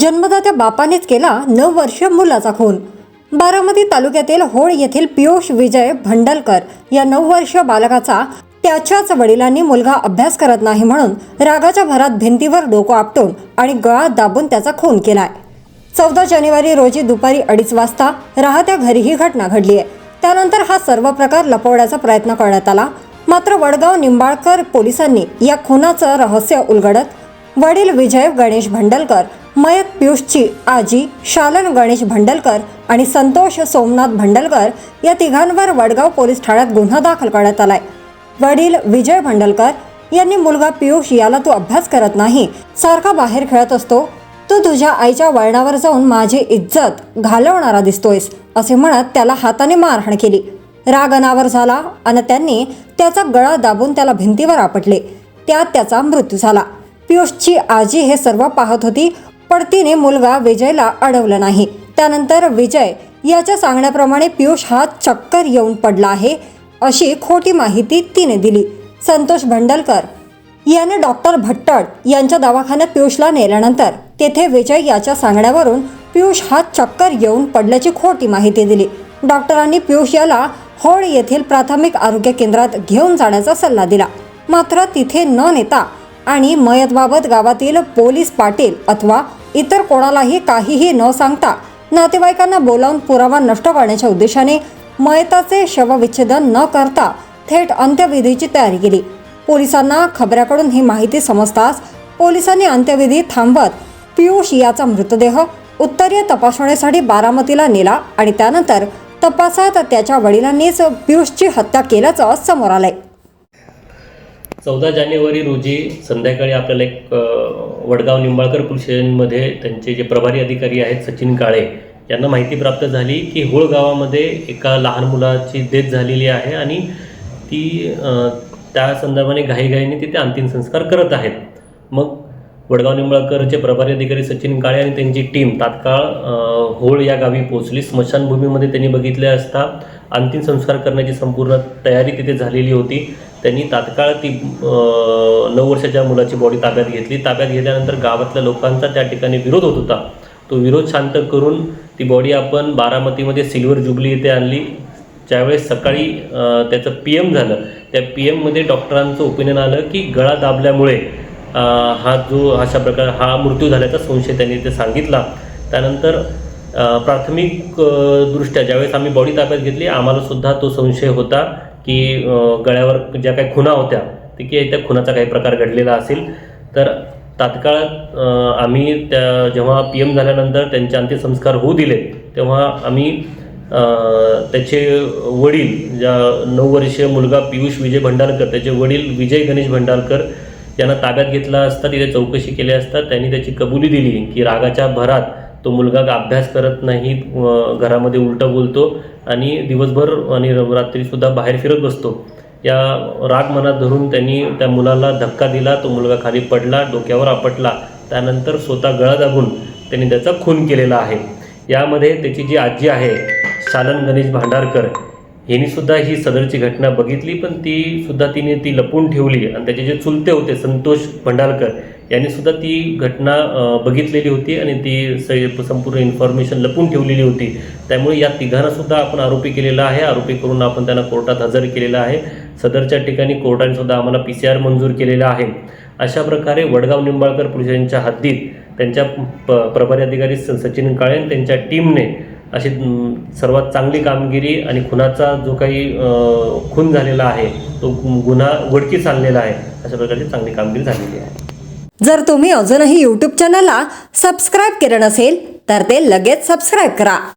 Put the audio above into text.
जन्मदात्या बापानेच केला नऊ वर्ष मुलाचा खून. बारामती तालुक्यातील होळ येथील पियुष विजय भंडलकर या नऊ वर्ष बालकाचा त्याच्याच वडिलांनी मुलगा अभ्यास करत नाही म्हणून रागाच्या भरात भिंतीवर डोकं आपटून आणि गळा दाबून त्याचा खून केलाय. चौदा जानेवारी रोजी दुपारी अडीच वाजता राहत्या घरी ही घटना घडली आहे. त्यानंतर हा सर्व प्रकार लपवण्याचा प्रयत्न करण्यात आला. मात्र वडगाव निंबाळकर पोलिसांनी या खुनाचं रहस्य उलगडत वडील विजय गणेश भंडलकर मयत पियुषची आजी शालन गणेश भंडलकर आणि संतोष सोमनाथ भंडलकर या तिघांवर वडगाव पोलीस ठाण्यात गुन्हा दाखल करण्यात आलाय. वडील विजय भंडलकर यांनी मुलगा पियुष याला तू अभ्यास करत नाही सारखा बाहेर खेळत असतो तू तुझ्या आईच्या वळणावर जाऊन माझी इज्जत घालवणारा दिसतोयस असे म्हणत त्याला हाताने मारहाण केली. राग अनावर झाला आणि त्यांनी त्याचा गळा दाबून त्याला भिंतीवर आपटले. त्यात त्याचा मृत्यू झाला. पियुषची आजी हे सर्व पाहत होती पण तिने मुलगा विजयला अडवलं नाही. त्यानंतर विजय याच्या सांगण्याप्रमाणे पियुष हा चक्कर येऊन पडला आहे अशी खोटी माहिती तिने दिली. संतोष भंडलकर याने डॉक्टर भट्टड यांच्या दवाखान्यात पियुषला नेल्यानंतर तेथे विजय याच्या सांगण्यावरून पियुष हा चक्कर येऊन पडल्याची खोटी माहिती दिली. डॉक्टरांनी पियुष याला होळ येथील प्राथमिक आरोग्य केंद्रात घेऊन जाण्याचा सल्ला दिला. मात्र तिथे न नेता आणि मयतबाबत गावातील पोलीस पाटील अथवा इतर कोणालाही काहीही न सांगता नातेवाईकांना बोलावून पुरावा नष्ट करण्याच्या उद्देशाने मयताचे शवविच्छेदन न करता थेट अंत्यविधीची तयारी केली. पोलिसांना खबऱ्याकडून ही माहिती समजताच पोलिसांनी अंत्यविधी थांबवत पियुष याचा मृतदेह उत्तरीय तपासण्यासाठी बारामतीला नेला आणि त्यानंतर तपासात त्याच्या वडिलांनीच पियुषची हत्या केल्याचं समोर आलंय. चौदा जानेवारी रोजी संध्याकाळी आपल्याला एक वडगाव निंबाळकर पोलीस स्टेशनमध्ये त्यांचे जे प्रभारी अधिकारी आहेत सचिन काळे यांना माहिती प्राप्त झाली की होळ गावामध्ये एका लहान मुलाची डेथ झालेली आहे आणि ती त्या संदर्भाने घाईघाईने तिथे अंतिम संस्कार करत आहेत. मग वडगाव निंबाळकरचे प्रभारी अधिकारी सचिन काळे आणि त्यांची टीम तात्काळ होळ या गावी पोहोचली. स्मशानभूमीमध्ये त्यांनी बघितले असता अंतिम संस्कार करण्याची संपूर्ण तयारी तिथे झालेली होती. त्यांनी तात्काळ ती नऊ वर्षाच्या मुलाची बॉडी ताब्यात घेतली. ताब्यात घेतल्यानंतर गावातल्या लोकांचा त्या ठिकाणी विरोध होत होता. तो विरोध शांत करून ती बॉडी आपण बारामतीमध्ये सिल्वर जुबली येथे आणली. ज्यावेळेस सकाळी त्याचं पी एम झालं. त्या पी एममध्ये डॉक्टरांचं ओपिनियन आलं की गळा दाबल्यामुळे हा जो अशा प्रकार हा मृत्यू झाल्याचा संशय त्यांनी ते सांगितला. त्यानंतर प्राथमिक दृष्ट्या ज्यावेळेस आम्ही बॉडी ताब्यात घेतली आम्हाला सुद्धा तो संशय होता. की गळ्यावर ज्या काही खुणा होत्या ते की त्या खुनाचा काही प्रकार घडलेला असेल तर तात्काळ आम्ही त्या जेव्हा पी एम झाल्यानंतर त्यांचे अंत्यसंस्कार होऊ दिले तेव्हा आम्ही त्याचे वडील ज्या नऊ वर्षीय मुलगा पियुष विजय भंडारकर त्याचे वडील विजय गणेश भंडारकर यांना ताब्यात घेतला असता तिथे चौकशी केली असता त्यांनी त्याची कबुली दिली की रागाच्या भरात तो मुलगा अभ्यास करत नाही घरामध्ये उलटं बोलतो आणि दिवसभर आणि रात्रीसुद्धा बाहेर फिरत बसतो. या राग मनात धरून त्यांनी त्या मुलाला धक्का दिला तो मुलगा खाली पडला डोक्यावर आपटला. त्यानंतर स्वतः गळा दाबून त्यांनी त्याचा खून केलेला आहे. यामध्ये त्याची जी आजी आहे शालन गणेश भांडारकर यांनी सुद्धा ही सदरची घटना बघितली पण ती सुद्धा तिने ती लपून ठेवली. आणि त्याचे जे चुलते होते संतोष भंडारकर यांनी सुद्धा ती घटना बघितलेली होती आणि ती स- संपूर्ण इन्फॉर्मेशन लपून ठेवलेली होती. त्यामुळे या तिघांना सुद्धा आपण आरोपी केलेला आहे. आरोपी करून आपण त्यांना कोर्टात हजर केलेला आहे. सदरच्या ठिकाणी कोर्टाने सुद्धा आम्हाला पी सी आर मंजूर केलेला आहे. अशा प्रकारे वडगाव निंबाळकर पोलिसांच्या हद्दीत त्यांच्या प प्रभारी अधिकारी स- सचिन काळे त्यांच्या टीमने अशी सर्वात चांगली कामगिरी आणि खुनाचा जो काही खून झालेला आहे तो गुन्हा उघडकीस आणलेला आहे अशा प्रकारची चांगली कामगिरी झालेली आहे. जर तुम्ही अजूनही यूट्यूब चॅनलला सबस्क्राईब केलं नसेल तर ते लगेच सबस्क्राईब करा.